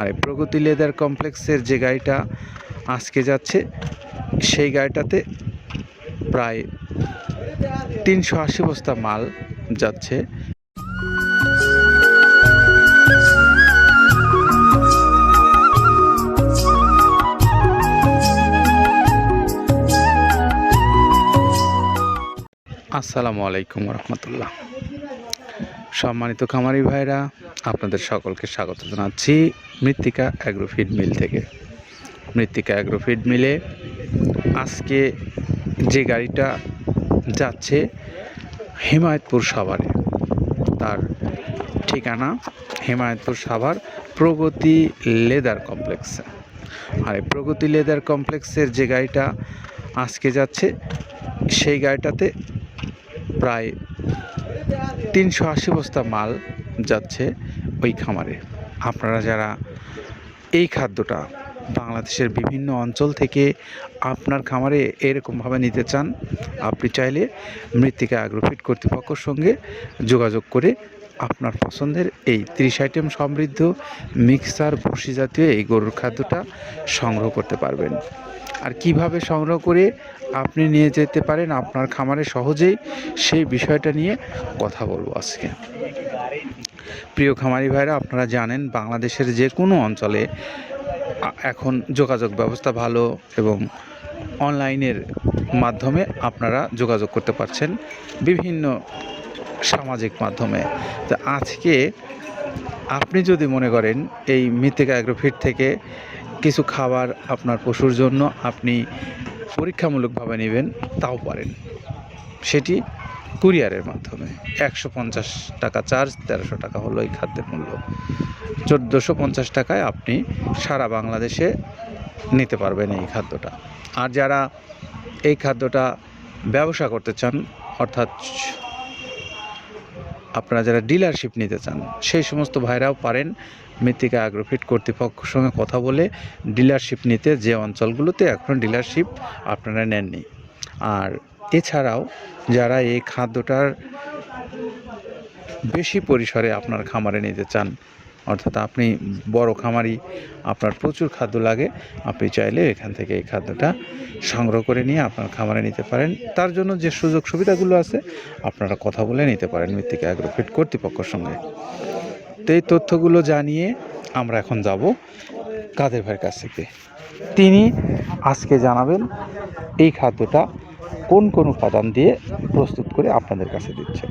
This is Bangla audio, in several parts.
আর প্রগতি লেদার কমপ্লেক্সের যে গাড়িটা আজকে যাচ্ছে, সেই গাড়িটাতে প্রায় তিনশো আশি বস্তা মাল যাচ্ছে। আসসালামু আলাইকুম রহমতুল্লাহ। সম্মানিত খামারি ভাইরা, আপনাদের সকলকে স্বাগত জানাচ্ছি মৃত্তিকা অ্যাগ্রোফিড মিল থেকে। মৃত্তিকা অ্যাগ্রোফিড মিলে আজকে যে গাড়িটা যাচ্ছে হিমায়তপুর সাভারে, তার ঠিকানা হিমায়তপুর সাভার প্রগতি লেদার কমপ্লেক্সে। আর এই প্রগতি লেদার কমপ্লেক্সের যে গাড়িটা আজকে যাচ্ছে, সেই গাড়িটাতে প্রায় তিনশো আশি বস্তা মাল যাচ্ছে ওই খামারে। আপনারা যারা এই খাদ্যটা বাংলাদেশের বিভিন্ন অঞ্চল থেকে আপনার খামারে এরকমভাবে নিতে চান, আপনি চাইলে মৃত্তিকা অ্যাগ্রোফিট কর্তৃপক্ষের সঙ্গে যোগাযোগ করে আপনার পছন্দের এই ত্রিশ আইটেম সমৃদ্ধ মিক্সার ভুসি জাতীয় এই গরুর খাদ্যটা সংগ্রহ করতে পারবেন। আর কীভাবে সংগ্রহ করে আপনি নিয়ে যেতে পারেন, আপনার খামারে সহজেই সেই বিষয়টা নিয়ে কথা বলব আজকে। প্রিয় খামারি ভাইরা, আপনারা জানেন বাংলাদেশের যে কোনো অঞ্চলে এখন যোগাযোগ ব্যবস্থা ভালো এবং অনলাইনের মাধ্যমে আপনারা যোগাযোগ করতে পারছেন বিভিন্ন সামাজিক মাধ্যমে। তো আজকে আপনি যদি মনে করেন এই মৃত্তিকা অ্যাগ্রোফিট থেকে কিছু খাবার আপনার পশুর জন্য আপনি পরীক্ষামূলকভাবে নেবেন, তাও পারেন। সেটি কুরিয়ারের মাধ্যমে। একশো পঞ্চাশ টাকা চার্জ, তেরোশো টাকা হলো এই খাদ্যের মূল্য। চোদ্দোশো পঞ্চাশ টাকায় আপনি সারা বাংলাদেশে নিতে পারবেন এই খাদ্যটা। আর যারা এই খাদ্যটা ব্যবসা করতে চান, অর্থাৎ আপনারা যারা ডিলারশিপ নিতে চান, সেই সমস্ত ভাইরাও পারেন মৃত্তিকা অ্যাগ্রোফিট কর্তৃপক্ষের সঙ্গে কথা বলে ডিলারশিপ নিতে যে অঞ্চলগুলোতে এখন ডিলারশিপ আপনারা নেননি। আর এছাড়াও যারা এই খাদ্যটার বেশি পরিসরে আপনার খামারে নিতে চান অর্থাৎ আপনি বড় খামারি, আপনার প্রচুর খাদ্য লাগে, আপনি চাইলে এখান থেকে এই খাদ্যটা সংগ্রহ করে নিয়ে আপনার খামারে নিতে পারেন। তার জন্য যে সুযোগ সুবিধাগুলো আছে, আপনারা কথা বলে নিতে পারেন মৃত্তিকা অ্যাগ্রোফিট কর্তৃপক্ষের সঙ্গে। তো এই তথ্যগুলো জানিয়ে আমরা এখন যাব কাদের ভাইয়ের কাছ থেকে। তিনি আজকে জানাবেন এই খাদ্যটা কোন কোন উপাদান দিয়ে প্রস্তুত করে আপনাদের কাছে দিচ্ছেন।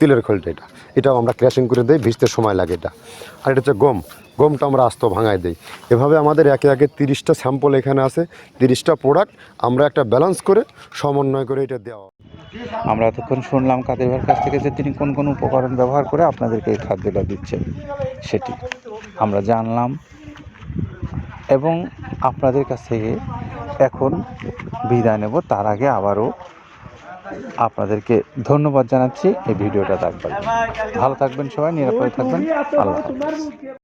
তিলের খোলটা এটা। এটাও আমরা ক্র্যাশিং করে দিই, ভিজতে সময় লাগে এটা। আর এটা হচ্ছে গম। গমটা আমরা আস্ত ভাঙায় দিই। এভাবে আমাদের একে একে তিরিশটা স্যাম্পল এখানে আছে, তিরিশটা প্রোডাক্ট আমরা একটা ব্যালেন্স করে সমন্বয় করে এটা দেওয়া। আমরা এতক্ষণ শুনলাম কাদের ভাইয়ের কাছ থেকে যে তিনি কোন কোন উপকরণ ব্যবহার করে আপনাদেরকে এই খাদ্যটা দিচ্ছেন, সেটি। আমরা জানলাম এবং আপনাদের কাছ থেকে এখন বিদায় নেব। তার আগে আবারও আপনাদেরকে ধন্যবাদ জানাচ্ছি এই ভিডিওটা দেখবার। ভালো থাকবেন সবাই নিরাপদে থাকবেন আল্লাহ।